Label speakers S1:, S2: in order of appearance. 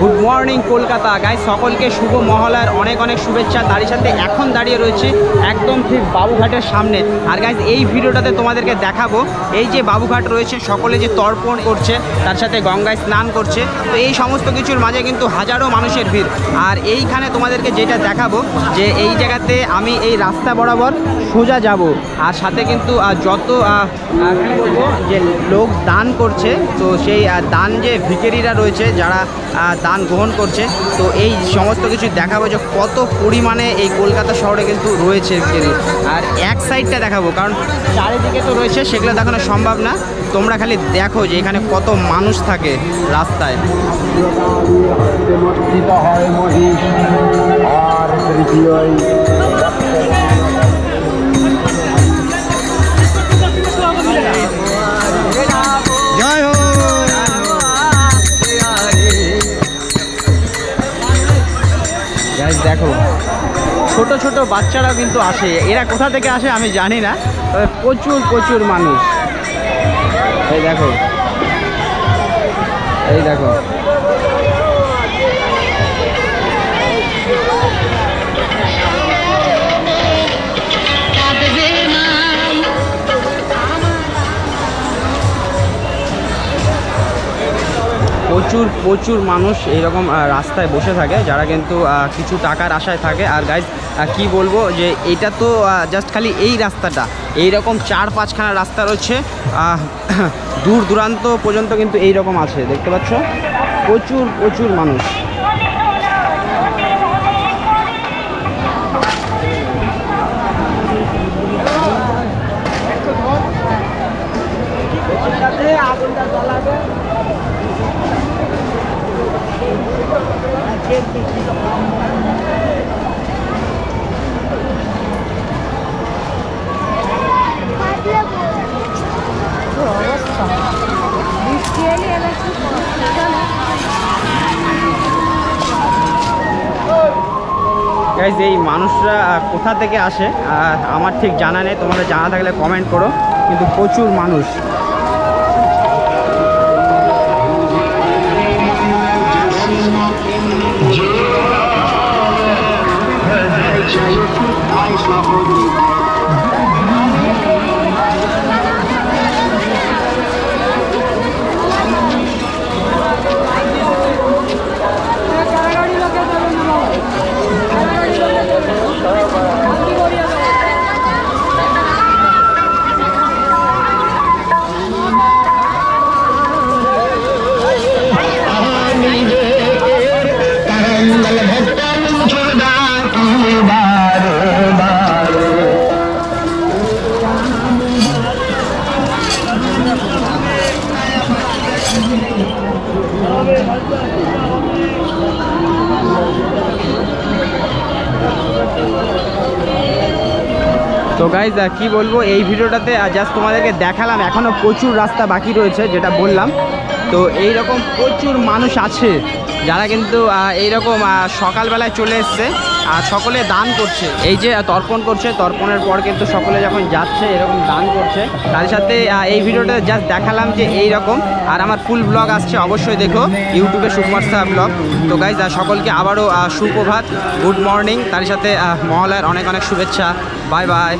S1: Good morning Kolkata guys সকলকে শুভ মহলার অনেক অনেক শুভেচ্ছা। তারই সাথে এখন দাঁড়িয়ে রয়েছে একদম ঠিক বাবুঘাটের সামনে। আর গাইজ এই ভিডিওটাতে তোমাদেরকে দেখাবো, এই যে বাবুঘাট রয়েছে, সকলে যে তর্পণ করছে, তার সাথে গঙ্গায় স্নান করছে, তো এই সমস্ত কিছুর মাঝে কিন্তু হাজারো মানুষের ভিড়। আর এইখানে তোমাদেরকে যেটা দেখাবো, যে এই জায়গাতে আমি এই রাস্তা বরাবর সোজা যাব। আর সাথে কিন্তু যত যে লোক দান করছে, তো সেই দান যে ভিকেরিরা রয়েছে, যারা দান গ্রহণ করছে। তো এই সমস্ত কিছু দেখাবো যে কত পরিমাণে এই কলকাতা শহরে কিন্তু রয়েছে আর এক সাইডটা দেখাবো, কারণ চারিদিকে তো রয়েছে, সেগুলো দেখানো সম্ভব না। তোমরা খালি দেখো যে এখানে কত মানুষ থাকে রাস্তায়।
S2: আর
S1: ছোট ছোট বাচ্চারাও কিন্তু আসে। এরা কোথা থেকে আসে আমি জানি না, তবে প্রচুর প্রচুর মানুষ। এই দেখো। এই দেখো। প্রচুর প্রচুর মানুষ এইরকম রাস্তায় বসে থাকে, যারা কিন্তু কিছু টাকার আশায় থাকে। আর গাইজ কি বলব যে এটা তো জাস্ট খালি এই রাস্তাটা। এই রকম চার পাঁচখানা রাস্তা রয়েছে। দূর দূরান্ত পর্যন্ত কিন্তু এই রকম আছে, দেখতে পাচ্ছ? প্রচুর প্রচুর মানুষ। এই মানুষরা কোথা থেকে আসে? আমার ঠিক জানা নেই তোমাদের জানা থাকলে কমেন্ট করো। কিন্তু প্রচুর মানুষ।
S2: করঙ্গল ভক্তম ছোড়া
S1: তো গাইজ কি বলব, এই ভিডিওটাতে জাস্ট তোমাদেরকে দেখালাম এখনও প্রচুর রাস্তা বাকি রয়েছে, যেটা বললাম। তো এই রকম প্রচুর মানুষ আছে, যারা কিন্তু এইরকম সকালবেলায় চলে এসছে। আর সকলে দান করছে। এই যে তর্পণ করছে, তর্পণের পর কিন্তু সকলে যখন যাচ্ছে, এরকম দান করছে। তার সাথে এই ভিডিওটা জাস্ট দেখালাম যে এই রকম আর আমার ফুল ব্লগ আসছে, অবশ্যই দেখো ইউটিউবে সুকুমার সাহা ব্লগ তো গাইজ সকলকে আবারও সুপ্রভাত গুড মর্নিং তার সাথে মহালয়ার অনেক অনেক শুভেচ্ছা। Bye bye